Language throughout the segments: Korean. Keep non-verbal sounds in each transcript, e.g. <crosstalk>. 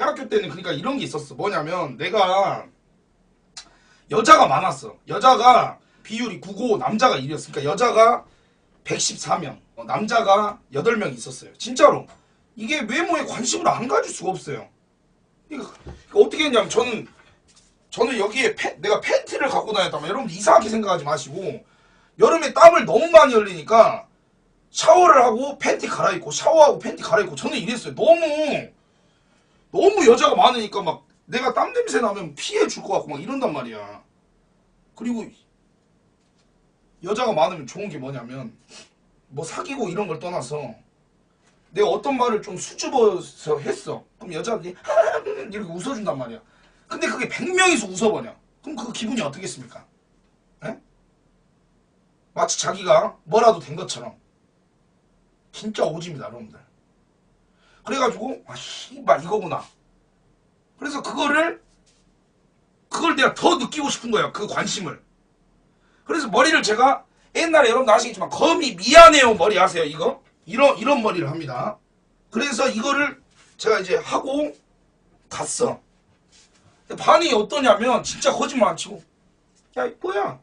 대학교 때는 그러니까 이런 게 있었어. 뭐냐면 내가 여자가 많았어. 여자가 비율이 9고 남자가 1이었어. 그러니까 여자가 114명, 어, 남자가 8명 있었어요. 진짜로. 이게 외모에 관심을 안 가질 수가 없어요. 이거 어떻게 했냐면 저는 저는 여기에 팬- 내가 팬티를 갖고 다녔다면 여러분들 이상하게 생각하지 마시고 여름에 땀을 너무 많이 흘리니까 샤워를 하고 팬티 갈아입고 샤워하고 팬티 갈아입고 저는 이랬어요. 너무 너무 여자가 많으니까 막 내가 땀 냄새 나면 피해 줄 것 같고 막 이런단 말이야. 그리고 여자가 많으면 좋은 게 뭐냐면 뭐 사귀고 이런 걸 떠나서 내가 어떤 말을 좀 수줍어서 했어. 그럼 여자들이 <laughs> 이렇게 웃어준단 말이야. 근데 그게 100명이서 웃어버려. 그럼 그 기분이 어떻겠습니까? 에? 마치 자기가 뭐라도 된 것처럼. 진짜 오집니다, 여러분들. 그래가지고, 아, 씨발, 이거구나. 그래서 그거를, 그걸 내가 더 느끼고 싶은 거야, 그 관심을. 그래서 머리를 제가, 옛날에 여러분들 아시겠지만, 거미 미안해요 머리 아세요, 이거? 이런, 이런 머리를 합니다. 그래서 이거를 제가 이제 하고 갔어. 반응이 어떠냐면, 진짜 거짓말 안 치고, 야, 이거야.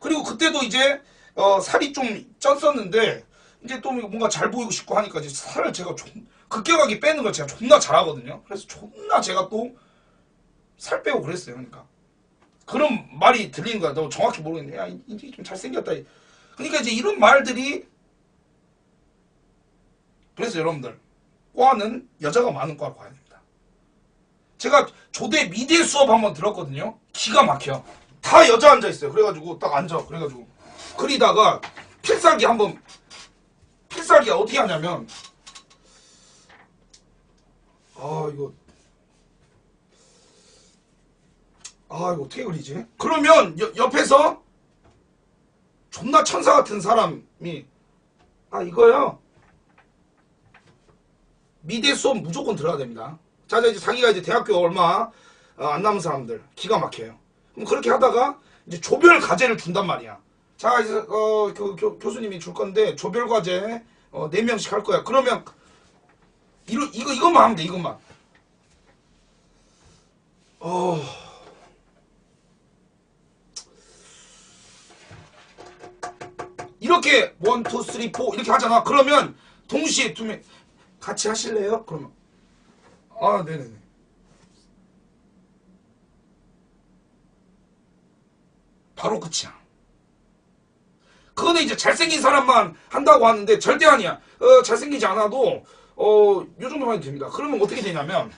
그리고 그때도 이제, 어, 살이 좀 쪘었는데, 이제 또 뭔가 잘 보이고 싶고 하니까 이제 살을 제가 좀 급격하게 빼는 걸 제가 존나 잘하거든요. 그래서 존나 제가 또 살 빼고 그랬어요. 그러니까 그런 말이 들리는 거야. 너 정확히 모르겠네. 야, 이제 좀 잘생겼다. 그러니까 이제 이런 말들이 그래서 여러분들 과는 여자가 많은 과로 가야 됩니다. 제가 조대 미대 수업 한번 들었거든요. 기가 막혀. 다 여자 앉아 있어요. 그래가지고 딱 앉아. 그래가지고 그리다가 필살기 한번 필살기가 어떻게 하냐면 아 이거 아 이거 어떻게 그리지? 그러면 여- 옆에서 존나 천사 같은 사람이 아 이거요 미대 수업 무조건 들어야 됩니다. 자 이제 자기가 이제 대학교 얼마 어, 안 남은 사람들 기가 막혀요. 그럼 그렇게 하다가 이제 조별 과제를 준단 말이야. 자 이제 어, 교, 교, 교수님이 줄 건데 조별 과제 어, 4명씩 할 거야. 그러면 이거 이것만 하면 돼. 이것만. 어. 이렇게 원, 투, 쓰리, 포 이렇게 하잖아. 그러면 동시에 두 명 같이 하실래요? 그러면 아, 네네네. 바로 끝이야. 그거는 이제 잘생긴 사람만 한다고 하는데 절대 아니야. 어, 잘생기지 않아도 어, 요 정도만 해도 됩니다. 그러면 어떻게 되냐면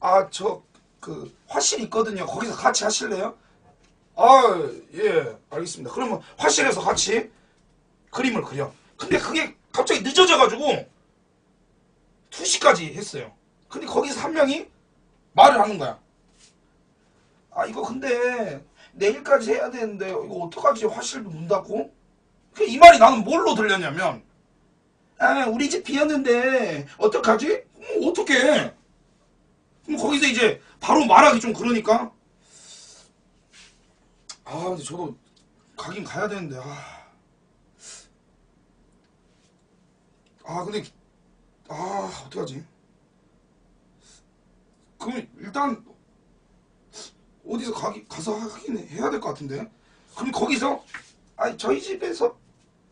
아, 저 그 화실 있거든요. 거기서 같이 하실래요? 아, 예, 알겠습니다. 그러면 화실에서 같이 그림을 그려. 근데 그게 갑자기 늦어져 가지고 2시까지 했어요. 근데 거기서 한 명이 말을 하는 거야. 아, 이거 근데 내일까지 해야 되는데 이거 어떡하지? 화실도 문 닫고? 그이 말이 나는 뭘로 들렸냐면 아 우리 집 비었는데 어떡하지? 음, 어떡해 그럼 거기서 이제 바로 말하기 좀 그러니까 아 근데 저도 가긴 가야 되는데 아, 아 근데 아 어떡하지 그럼 일단 어디서 가기 가서 하긴 해야 될 것 같은데 그럼 거기서 아니 저희 집에서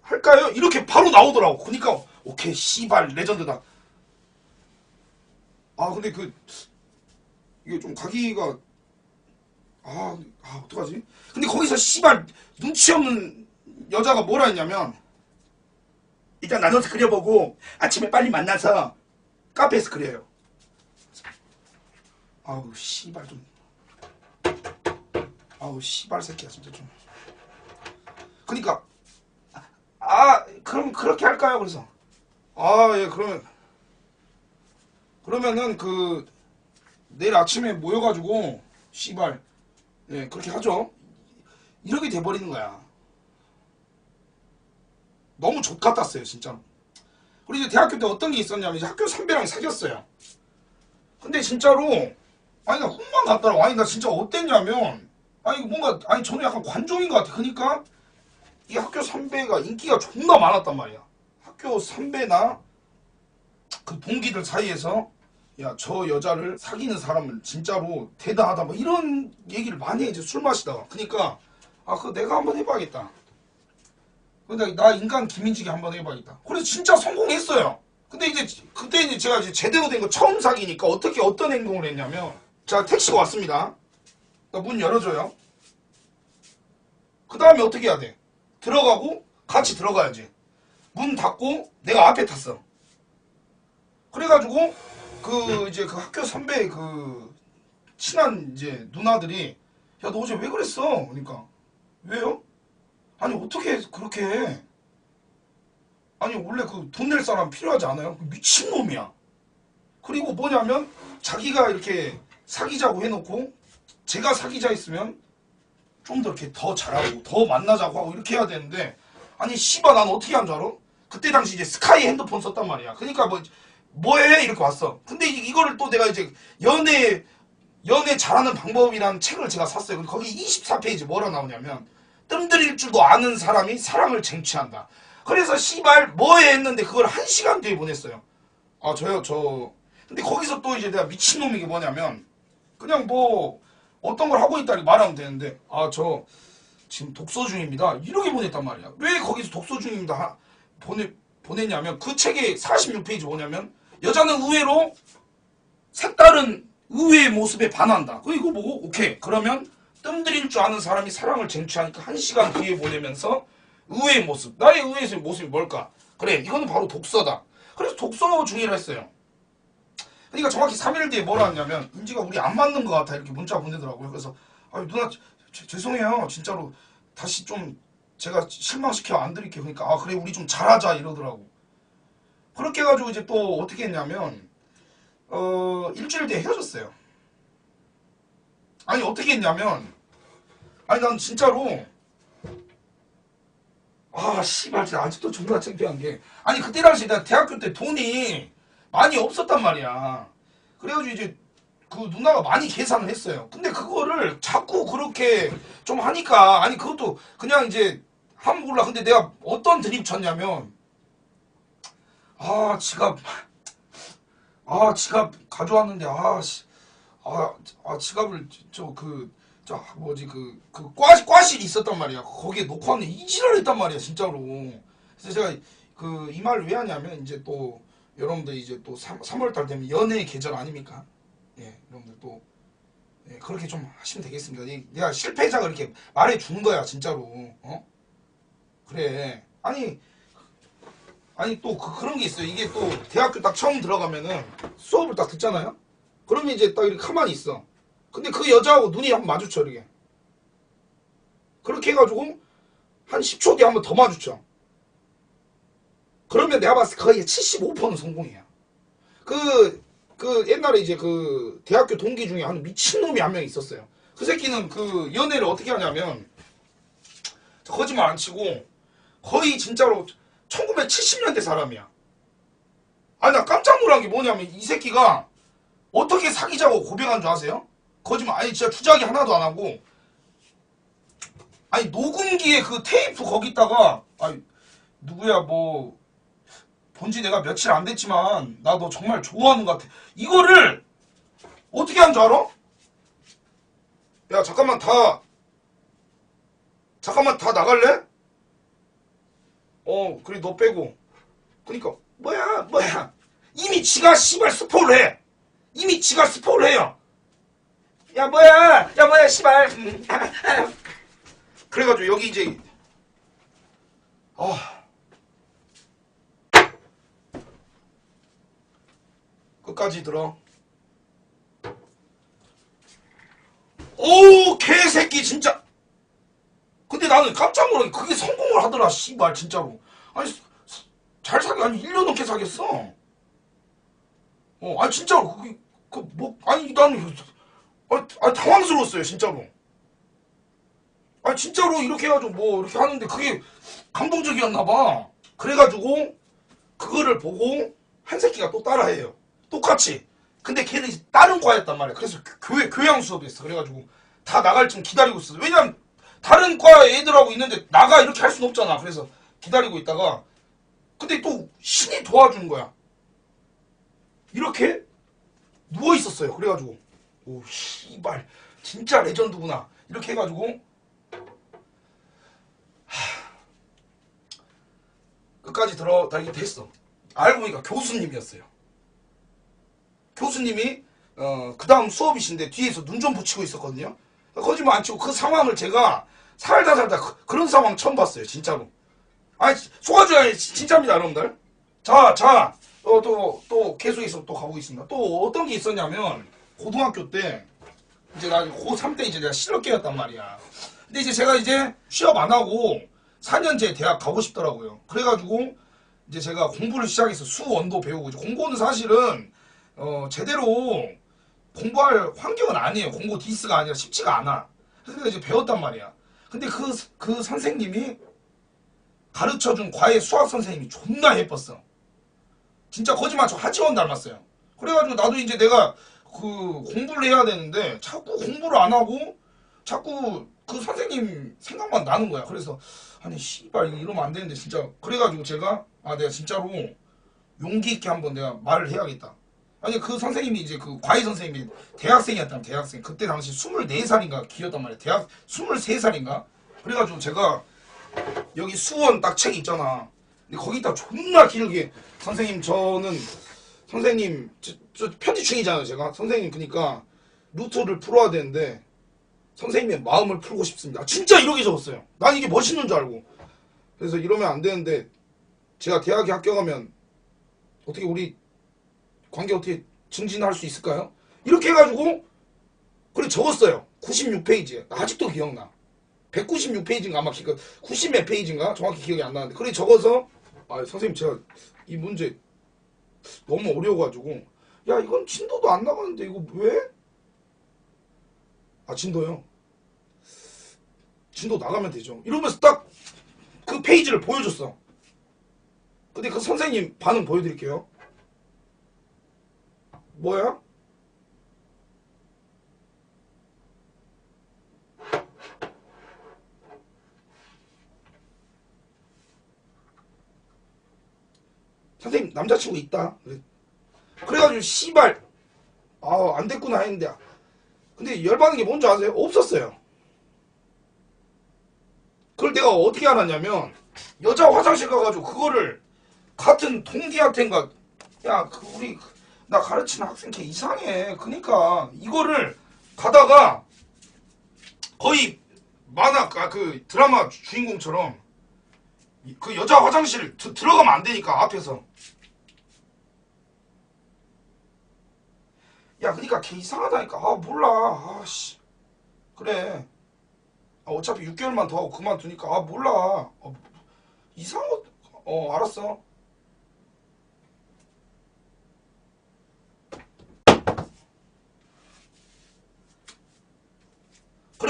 할까요? 이렇게 바로 나오더라고. 그러니까 오케이 씨발 레전드다. 아 근데 그 이게 좀 가기가 아, 아 어떡하지? 근데 거기서 씨발 눈치 없는 여자가 뭐라 했냐면 일단 나눠서 그려보고 아침에 빨리 만나서 카페에서 그려요. 아우 씨발 좀 아우 씨발 새끼야 진짜 좀. 그러니까 아 그럼 그렇게 할까요? 그래서 아 예 그러면 그러면은 그 내일 아침에 모여가지고 씨발 예 그렇게 하죠. 이렇게 돼버리는 거야. 너무 족 같았어요 진짜로. 그리고 이제 대학교 때 어떤 게 있었냐면 이제 학교 선배랑 사귀었어요. 근데 진짜로 아니 나 혼만 갔더라고. 아니 나 진짜 어땠냐면 아니 뭔가 아니 저는 약간 관종인 것 같아. 그러니까 이 학교 선배가 인기가 존나 많았단 말이야. 학교 선배나 그 동기들 사이에서 야 저 여자를 사귀는 사람은 진짜로 대단하다 뭐 이런 얘기를 많이 해 이제 술 마시다가 그러니까 아 그거 내가 한번 해봐야겠다. 근데 나 인간 김인식이 한번 해봐야겠다. 그래서 진짜 성공했어요. 근데 이제 그때 이제 제가 이제 제대로 된 거 처음 사귀니까 어떻게 어떤 행동을 했냐면 자 택시가 왔습니다. 나문 열어줘요. 그 다음에 어떻게 해야 돼? 들어가고 같이 들어가야지 문 닫고 내가 앞에 탔어 그래가지고 그 이제 그 학교 선배 그 친한 이제 누나들이 야 너 어제 왜 그랬어? 그러니까 왜요? 아니 어떻게 그렇게 해? 아니 원래 그 돈 낼 사람 필요하지 않아요? 그 미친놈이야. 그리고 뭐냐면 자기가 이렇게 사귀자고 해놓고 제가 사귀자 했으면 좀 더 이렇게 더 잘하고 더 만나자고 하고 이렇게 해야 되는데 아니 씨발 난 어떻게 한 줄 알아? 그때 당시 이제 스카이 핸드폰 썼단 말이야. 그러니까 뭐 뭐해 이렇게 왔어. 근데 이- 이거를 또 내가 이제 연애 연애 잘하는 방법이라는 책을 제가 샀어요. 근데 거기 24페이지 뭐라 나오냐면 뜸들일 줄도 아는 사람이 사랑을 쟁취한다. 그래서 씨발 뭐해 했는데 그걸 한 시간 뒤에 보냈어요. 아 저요 저 근데 거기서 또 이제 내가 미친놈이 게 뭐냐면 그냥 뭐 어떤 걸 하고 있다니 말하면 되는데 아 저 지금 독서 중입니다 이렇게 보냈단 말이야 왜 거기서 독서 중입니다 하- 보내 보냈냐면 그 책의 46페이지 뭐냐면 여자는 의외로 색다른 의외의 모습에 반한다. 그 이거 보고 오케이. 그러면 뜸들일 줄 아는 사람이 사랑을 쟁취하니까 한 시간 뒤에 보내면서 의외의 모습. 나의 의외의 모습이 뭘까? 그래 이거는 바로 독서다. 그래서 독서 중이라 했어요. 그러니까 정확히 3일 뒤에 뭐라 했냐면 인지가 우리 안 맞는 것 같아. 이렇게 문자 보내더라고요. 그래서 아 누나 제- 죄송해요. 진짜로 다시 좀 제가 실망시켜 안 드릴게요. 그러니까 아 그래 우리 좀 잘하자 이러더라고. 그렇게 해가지고 이제 또 어떻게 했냐면 어 일주일 뒤에 헤어졌어요. 아니 어떻게 했냐면 아니 난 진짜로 아 씨발 진짜 아직도 존나 창피한 게 아니 그때 당시 내가 대학교 때 돈이 많이 없었단 말이야. 그래가지고 이제 그 누나가 많이 계산을 했어요. 근데 그거를 자꾸 그렇게 좀 하니까 아니 그것도 그냥 이제 한번 몰라. 근데 내가 어떤 드립 쳤냐면 아 지갑 아 지갑 가져왔는데 아씨 아, 아 지갑을 저 그 저 뭐지 그 그 꽈실 있었단 말이야. 거기에 놓고 왔네. 이지랄 했단 말이야 진짜로. 그래서 제가 그 이 말을 왜 하냐면 이제 또 여러분들 이제 또 3, 3월달 되면 연애 계절 아닙니까? 예, 여러분들 또 예, 그렇게 좀 하시면 되겠습니다. 이- 내가 실패작을 이렇게 말해 준 거야, 진짜로. 어? 그래. 아니, 아니 또 그, 런게 있어요. 이게 또 대학교 딱 처음 들어가면은 수업을 딱 듣잖아요. 그러면 이제 딱 이렇게 가만히 있어. 근데 그 여자하고 눈이 한번 마주쳐 이렇게. 그렇게 해가지고 한 10초 뒤에 한번 더 마주쳐. 그러면 내가 봤을 때 거의 75%는 성공이야. 그, 그 옛날에 이제 그 대학교 동기 중에 한 미친놈이 한 명 있었어요. 그 새끼는 그 연애를 어떻게 하냐면 거짓말 안 치고 거의 진짜로 1970년대 사람이야. 아니 나 깜짝 놀란 게 뭐냐면 이 새끼가 어떻게 사귀자고 고백한 줄 아세요? 거짓말 아니 진짜 주작이 하나도 안 하고 아니 녹음기에 그 테이프 거기다가 아니 누구야 뭐 본지 내가 며칠 안 됐지만 나 너 정말 좋아하는 것 같아. 이거를 어떻게 한 줄 알아? 야 잠깐만 다 잠깐만 다 나갈래? 어 그래 너 빼고 그니까 뭐야 뭐야 이미 지가 씨발 스포를 해 이미 지가 스포를 해요 야 뭐야 야 뭐야 씨발 음. <laughs> 그래가지고 여기 이제 아 끝까지 들어. 오 개새끼 진짜. 근데 나는 깜짝 놀란 게 그게 성공을 하더라 씨발 진짜로. 아니 잘 사귀 아니 1년 넘게 사귀었어. 어 아니 진짜로 그게 그뭐 아니 나는 아, 아 당황스러웠어요 진짜로. 아니 진짜로 이렇게 해가지고 뭐 이렇게 하는데 그게 감동적이었나 봐. 그래가지고 그거를 보고 한 새끼가 또 따라해요. 똑같이. 근데 걔는 다른 과였단 말이야. 그래서 교- 교양 수업이었어. 그래가지고 다 나갈 쯤 기다리고 있어. 왜냐면 다른 과 애들하고 있는데 나가 이렇게 할 수는 없잖아. 그래서 기다리고 있다가 근데 또 신이 도와준 거야. 이렇게 누워 있었어요. 그래가지고 오 씨발 진짜 레전드구나 이렇게 해가지고 하, 끝까지 들어다니게 됐어. 알고 보니까 교수님이었어요. 교수님이 어, 그 다음 수업이신데 뒤에서 눈 좀 붙이고 있었거든요. 거짓말 안 치고 그 상황을 제가 살다 살다 그, 그런 상황 처음 봤어요. 진짜로. 아니 속아줘야 진짜입니다 여러분들. 자, 자, 어, 또, 또, 계속해서 또 가보겠습니다. 또 어떤 게 있었냐면, 고등학교 때, 이제 나 고3 때 이제 내가 실업계였단 말이야. 근데 이제 제가 이제 취업 안 하고 4년제 대학 가고 싶더라고요. 그래가지고, 이제 제가 공부를 시작해서 수원도 배우고, 이제 공부는 사실은, 어, 제대로 공부할 환경은 아니에요. 공부 디스가 아니라 쉽지가 않아. 그래서 이제 배웠단 말이야. 근데 그, 그 선생님이 가르쳐준 과외 수학 선생님이 존나 예뻤어. 진짜 거짓말 저 하지원 닮았어요. 그래가지고 나도 이제 내가 그 공부를 해야 되는데 자꾸 공부를 안 하고 자꾸 그 선생님 생각만 나는 거야. 그래서 아니 씨발 이러면 안 되는데 진짜 그래가지고 제가 아 내가 진짜로 용기 있게 한번 내가 말을 해야겠다. 아니 그 선생님이 이제 그 과외 선생님이 대학생이었다면 대학생 그때 당시 24살인가 기였단 말이야. 대학 23살인가 그래가지고 제가 여기 수원 딱 책 있잖아. 근데 거기다 존나 길게 선생님 저는 선생님 저, 저 편지충이잖아요 제가 선생님 그니까 루트를 풀어야 되는데 선생님의 마음을 풀고 싶습니다. 진짜 이렇게 적었어요. 난 이게 멋있는 줄 알고 그래서 이러면 안 되는데 제가 대학에 합격하면 어떻게 우리 관계 어떻게 증진할 수 있을까요? 이렇게 해가지고 그래 적었어요. 96페이지에 아직도 기억나. 196페이지인가 아마 기가 90몇 페이지인가 정확히 기억이 안 나는데 그래 적어서 아 선생님 제가 이 문제 너무 어려워가지고 야 이건 진도도 안 나가는데 이거 왜? 아 진도요? 진도 나가면 되죠 이러면서 딱 그 페이지를 보여줬어 근데 그 선생님 반응 보여드릴게요 뭐야? 선생님 남자친구 있다. 그래. 그래가지고 씨발 아 안 됐구나 했는데 근데 열받는 게 뭔지 아세요? 없었어요. 그걸 내가 어떻게 알았냐면 여자 화장실 가가지고 그거를 같은 동기한테인가 야 그 우리 나 가르치는 학생 걔 이상해. 그니까 이거를 가다가 거의 만화 아, 그 드라마 주인공처럼 이- 그 여자 화장실 드- 들어가면 안 되니까 앞에서. 야 그니까 걔 이상하다니까. 아 몰라. 아씨. 그래. 아, 어차피 6개월만 더 하고 그만두니까. 아 몰라. 어, 이상하 어 알았어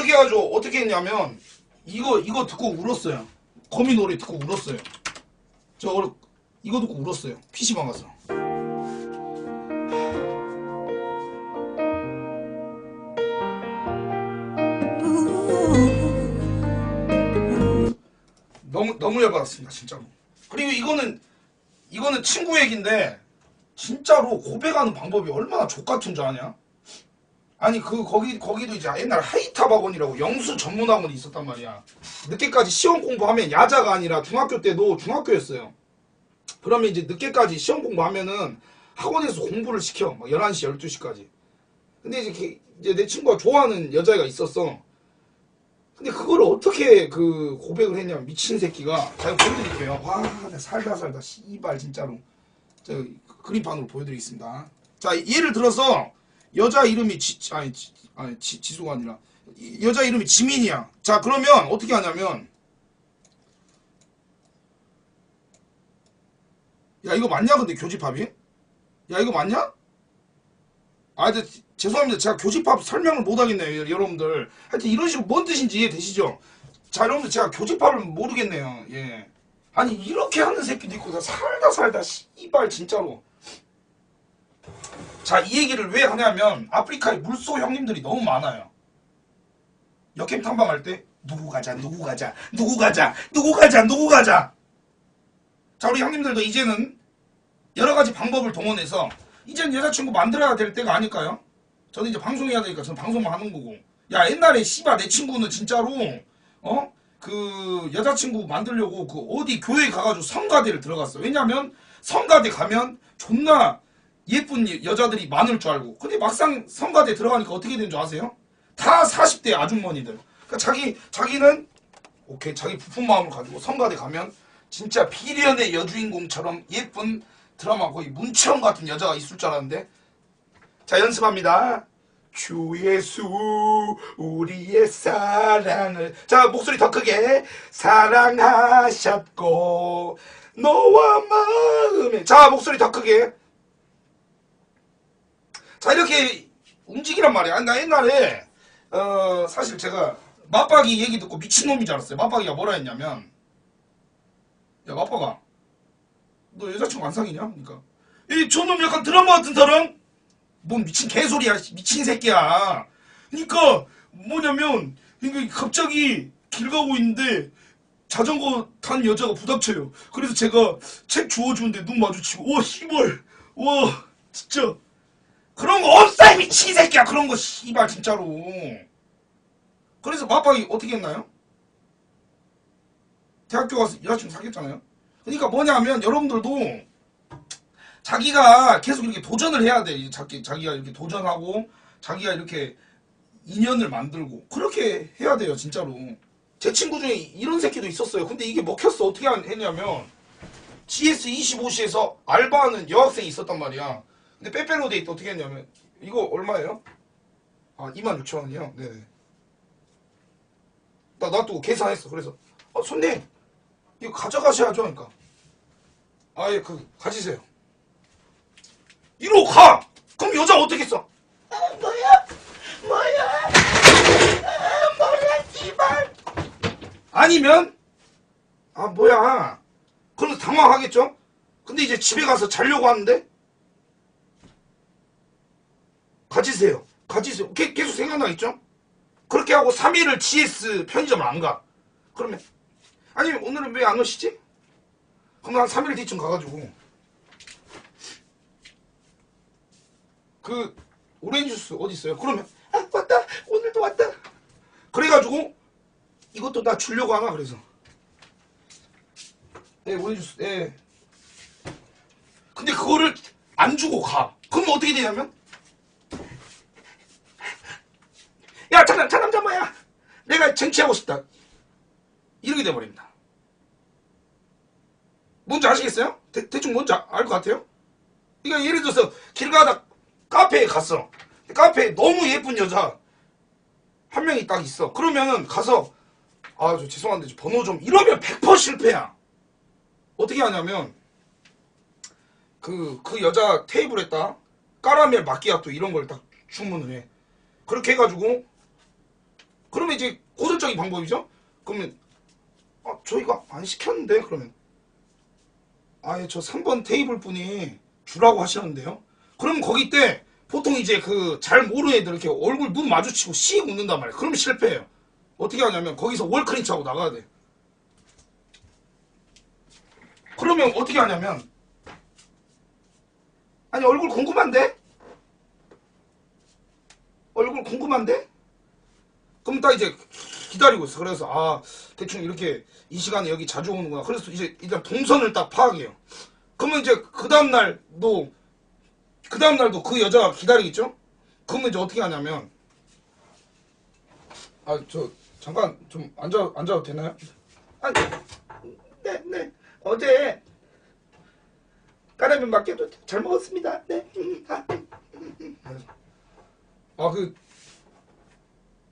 그렇게 해가지고 어떻게 했냐면 이거 이거 듣고 울었어요. 거미 노래 듣고 울었어요. 저 이거 듣고 울었어요. PC방 가서. 너무 너무 열받았습니다 진짜로. 그리고 이거는 이거는 친구 얘긴데 진짜로 고백하는 방법이 얼마나 족같은 줄 아냐 아니 그 거기 거기도 이제 옛날 하이탑 학원이라고 영수 전문 학원이 있었단 말이야. 늦게까지 시험 공부하면 야자가 아니라 중학교 때도 중학교였어요. 그러면 이제 늦게까지 시험 공부하면은 학원에서 공부를 시켜. 막 11시 12시까지. 근데 이제, 걔- 이제 내 친구가 좋아하는 여자애가 있었어. 근데 그걸 어떻게 그 고백을 했냐 미친 새끼가. 제가 보여드릴게요. 와 살다 살다 씨발 진짜로. 저 그림판으로 보여드리겠습니다. 자 예를 들어서 여자 이름이 지 아니 지, 아니 지, 지수가 아니라. 이- 여자 이름이 지민이야. 자 그러면 어떻게 하냐면. 야 이거 맞냐 근데 교집합이? 야 이거 맞냐? 아 근데 죄송합니다. 제가 교집합 설명을 못 하겠네요 여러분들. 하여튼 이런 식으로 뭔 뜻인지 이해되시죠? 자 여러분들 제가 교집합을 모르겠네요. 예. 아니 이렇게 하는 새끼도 있고 나 살다 살다 씨발 진짜로 자 이 얘기를 왜 하냐면 아프리카에 물소 형님들이 너무 많아요 역캠 탐방할 때 누구 가자 누구 가자 누구 가자 누구 가자 누구 가자 자 우리 형님들도 이제는 여러 가지 방법을 동원해서 이젠 여자친구 만들어야 될 때가 아닐까요? 저는 이제 방송해야 되니까 저는 방송만 하는 거고. 야 옛날에 씨발 내 친구는 진짜로 어? 그 여자친구 만들려고 그 어디 교회 가가지고 성가대를 들어갔어. 왜냐면 성가대 가면 존나 예쁜 여- 여자들이 많을 줄 알고. 근데 막상 성가대 들어가니까 어떻게 되는 줄 아세요? 다 40대 아주머니들. 그러니까 자기 자기는 오케이 자기 부푼 마음을 가지고 성가대 가면 진짜 비련의 여주인공처럼 예쁜 드라마 거의 문채영 같은 여자가 있을 줄 알았는데 자 연습합니다. 주 예수 우리의 사랑을 자 목소리 더 크게 사랑하셨고 너와 마음에 자 목소리 더 크게 자 이렇게 움직이란 말이야. 나 옛날에 어 사실 제가 맞박이 얘기 듣고 미친놈인 줄 알았어요. 맞박이가 뭐라 했냐면 야 맞박아. 너 여자친구 안 사귀냐? 그러니까. 이 저놈 약간 드라마 같은 사람? 뭔 미친 개소리야 미친 새끼야. 그러니까 뭐냐면 이게 갑자기 길 가고 있는데 자전거 탄 여자가 부닥쳐요. 그래서 제가 책 주워주는데 눈 마주치고 와 씨발. 와 진짜 그런 거 없어 이 미친 새끼야 그런 거 씨발 진짜로 그래서 맞박이 어떻게 했나요? 대학교 가서 여자친구 사귀었잖아요 그러니까 뭐냐면 여러분들도 자기가 계속 이렇게 도전을 해야 돼. 자기, 자기가 이렇게 도전하고 자기가 이렇게 인연을 만들고 그렇게 해야 돼요, 진짜로. 제 친구 중에 이런 새끼도 있었어요. 근데 이게 먹혔어. 어떻게 한- 했냐면 GS25시에서 알바하는 여학생이 있었단 말이야. 근데 빼빼로 데이 때 어떻게 했냐면 이거 얼마예요? 아, 26,000원이요? 네네. 나, 나또 계산했어. 그래서 어, 손님 이거 가져가셔야죠. 그러니까 아예 그 가지세요. 이러고 가. 그럼 여자 어떻게 써? 아, 뭐야? 뭐야? 아, 뭐야, 씨발. 아니면 아 뭐야? 그래서 당황하겠죠. 근데 이제 집에 가서 자려고 하는데 가지세요. 가지세요. 계- 계속 생각나겠죠? 그렇게 하고 3일을 GS 편의점을 안 가. 그러면 아니 오늘은 왜 안 오시지? 그럼 한 3일 뒤쯤 가가지고 그 오렌지 주스 어디 있어요? 그러면 아 왔다 오늘도 왔다 그래가지고 이것도 나 주려고 하나 그래서 네 오렌지 주스 네 근데 그거를 안 주고 가 그러면 어떻게 되냐면 야 저, 저 남자 뭐야 내가 쟁취하고 싶다 이렇게 돼버립니다 뭔지 아시겠어요? 대, 대충 뭔지 알 것 같아요? 그러니까 예를 들어서 길 가다 카페에 갔어. 카페에 너무 예쁜 여자 한 명이 딱 있어. 그러면은 가서 아 저 죄송한데 저 번호 좀 이러면 100% 실패야. 어떻게 하냐면 그 그 여자 테이블에다 까라멜 마끼아또 이런 걸 딱 주문을 해. 그렇게 해가지고 그러면 이제 고전적인 방법이죠. 그러면 아 저희가 안 시켰는데 그러면 아예 저 3번 테이블 분이 주라고 하시는데요. 그럼 거기 때 보통 이제 그 잘 모르는 애들 이렇게 얼굴 눈 마주치고 씩 웃는단 말이야. 그러면 실패해요. 어떻게 하냐면 거기서 월크린치 하고 나가야 돼. 그러면 어떻게 하냐면 아니 얼굴 궁금한데? 얼굴 궁금한데? 그럼 딱 이제 기다리고 있어. 그래서 아 대충 이렇게 이 시간에 여기 자주 오는구나. 그래서 이제 일단 동선을 딱 파악해요. 그러면 이제 그 다음 날도 그 다음 날도 그 여자가 기다리겠죠? 그러면 이제 어떻게 하냐면 아 저 잠깐 좀 앉아 앉아도 되나요? 아니 네네 어제 까라면 맡겨도 잘 먹었습니다. 네. 아 그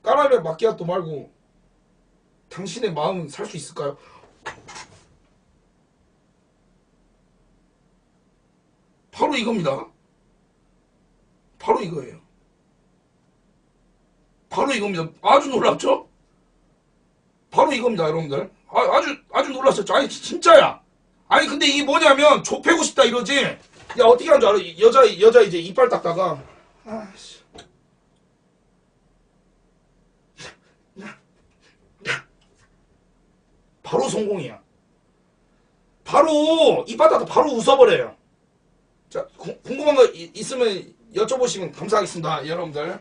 까라멜 마키아토 말고 당신의 마음은 살 수 있을까요? 바로 이겁니다. 바로 이거예요. 바로 이겁니다. 아주 놀랍죠? 바로 이겁니다, 여러분들. 아, 아주 아주 놀랐었죠. 아니 지- 진짜야. 아니 근데 이게 뭐냐면 좁히고 싶다 이러지. 야 어떻게 하는 줄 알아? 이 여자 여자 이제 이빨 닦다가 아씨. 바로 성공이야. 바로 닦다 바로 웃어버려요. 자 구- 궁금한 거 이- 있으면 여쭤보시면 감사하겠습니다 여러분들